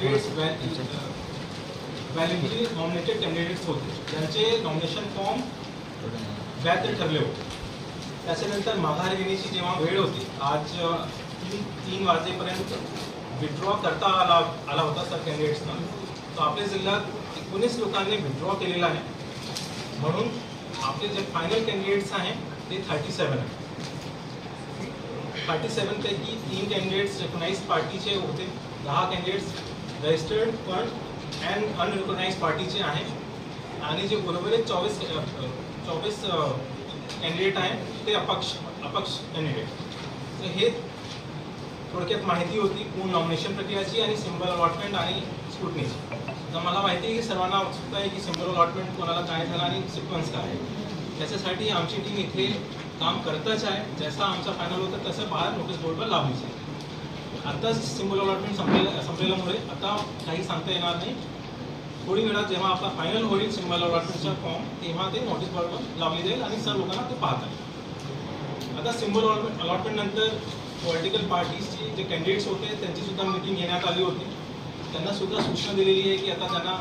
Candidates व्हॅलिडली nominated candidates होते. त्यांचे nomination form वैध ठरले होते. त्याच्यानंतर माघार घेण्याची जेव्हा वेळ होती आज तीन तीन वाजेपर्यंत विड्रॉ करता आला आला होता सर कॅन्डिडेट्सना तर आपल्या जिल्ह्यात एकोणीस लोकांनी विड्रॉ केलेला आहे. म्हणून आपले जे फायनल कॅन्डिडेट्स आहेत ते थर्टी सेवन आहे थर्टी सेवनपैकी तीन कॅन्डिडेट्स रेकॉनाइज पार्टीचे होते. दहा कॅन्डिडेट्स रजिस्टर्ड पण अँड अनरिकॉग्नाइज पार्टीचे आहे. आणि जे उर्वरित चोवीस चोवीस कॅन्डिडेट आहे ते अपक्ष अपक्ष कॅन्डिडेट तर हे थोडक्यात माहिती होती पूर्ण नॉमिनेशन प्रक्रियाची आणि सिम्बल अलॉटमेंट आणि स्क्रुटनीची तर मला माहिती आहे की सर्वांना उत्सुकता आहे की सिम्बल अलॉटमेंट कोणाला काय झालं आणि सिक्वन्स काय आहे. त्याच्यासाठी आमची टीम इथे काम करतच आहे. जसं आमचा फायनल होतं तसं बाहेर नोटीस बोर्डवर लावलीच आहे. आताच सिम्बल अलॉटमेंट संपलेलं संपलेल्यामुळे आता काही सांगता येणार नाही. थोडी वेळात जेव्हा आपला फायनल होईल सिम्बल अलॉटमेंटचा फॉर्म तेव्हा ते नोटीस बोर्डवर लावली जाईल आणि सर्व लोकांना ते पाहतात आता सिम्बल अलॉटमेंट अलॉटमेंट नंतर पॉलिटिकल पार्टीजचे जे कॅन्डिडेट्स होते त्यांची सुद्धा मिटिंग घेण्यात आली होती. त्यांना सुद्धा सूचना दिलेली आहे की आता त्यांना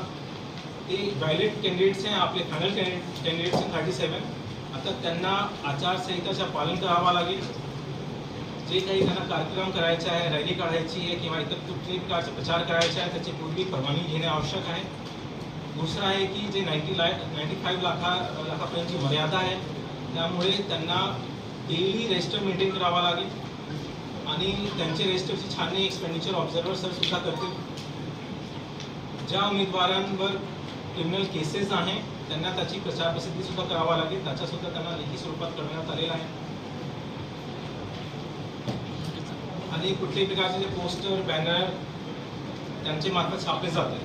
ते व्हॅलिड कॅन्डिडेट्स आहे आपले फायनल कॅन्डिडेट कॅन्डिडेट्स आहे थर्टी सेवन आता त्यांना आचारसंहिताचं पालन करावं लागेल. जे काही त्यांना कार्यक्रम करायचे आहे रॅली काढायची आहे किंवा इतर कुठल्याही प्रकारचा प्रचार करायचा आहे त्याची पूर्वी परवानगी घेणे आवश्यक आहे. दुसरं आहे की जे नाईन्टी लाय नाईन्टी फाईव्ह लाखा लाखापर्यंतची मर्यादा आहे त्यामुळे त्यांना डेली रजिस्टर मेंटेन करावा लागेल. आणि त्यांचे रजिस्टरची छाननी एक्सपेंडिचर ऑब्झर्वर सर सुद्धा करतील. ज्या उमेदवारांवर क्रिमिनल केसेस आहे त्यांना त्याची प्रचार प्रसिद्धी सुद्धा करावा लागेल. त्याच्यासुद्धा त्यांना लेखी स्वरूपात करण्यात आलेला आहे. आणि कुठल्याही प्रकारचे जे पोस्टर बॅनर त्यांचे मार्फत छापले जाते.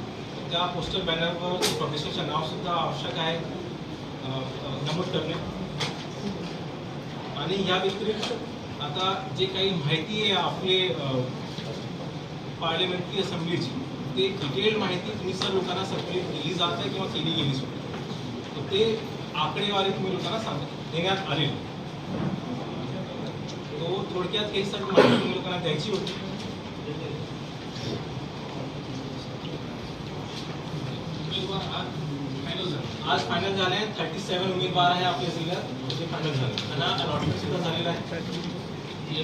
त्या पोस्टर बॅनरवर प्रोफेसरचं नाव सुद्धा आवश्यक आहे नमूद करणे. आणि या व्यतिरिक्त आता जे काही माहिती आहे आपले पार्लिमेंटरी असेंब्लीची ते डिटेल्ड माहिती तुम्ही सर लोकांना सर्क्युलेट केली जात आहे किंवा केली गेली सुद्धा. तर ते आकडेवारी तुम्ही लोकांना सांग देण्यात आलेली. तो थोडक्यात हे सर्व माहिती लोकांना द्यायची होती। आज फायनल झाले आहेत थर्टी सेवन उमेदवार आहे आपल्या जिल्ह्यात जे फायनल झाले त्यांना अलॉटमेंट सुद्धा झालेलं आहे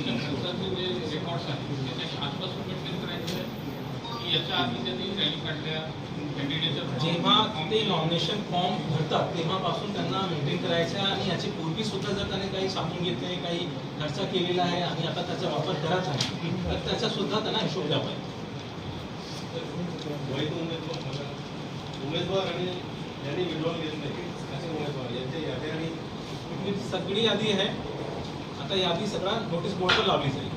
नंतरचे जे रेकॉर्ड्स आहेत त्याच्या आसपासून मेंटेन करायचे आहे की याच्या आधी त्यांनी रॅली काढल्या जेव्हा ते नॉमिनेशन फॉर्म भरतात तेव्हापासून त्यांना मेंटेन करायचं आहे आणि याची पूर्वी सुद्धा जर त्याने काही छापून घेतले काही खर्च केलेला आहे आणि आता त्याचा वापर करत आहे तर त्याचा सुद्धा त्यांना हिशोब द्यावा पाहिजे उमेदवार आणि यांनी विड्रॉल घेतले असे उमेदवार यांच्या याद्या आणि सगळी यादी आहे. आता यादी सगळा नोटीस बोर्डवर लावली जाईल.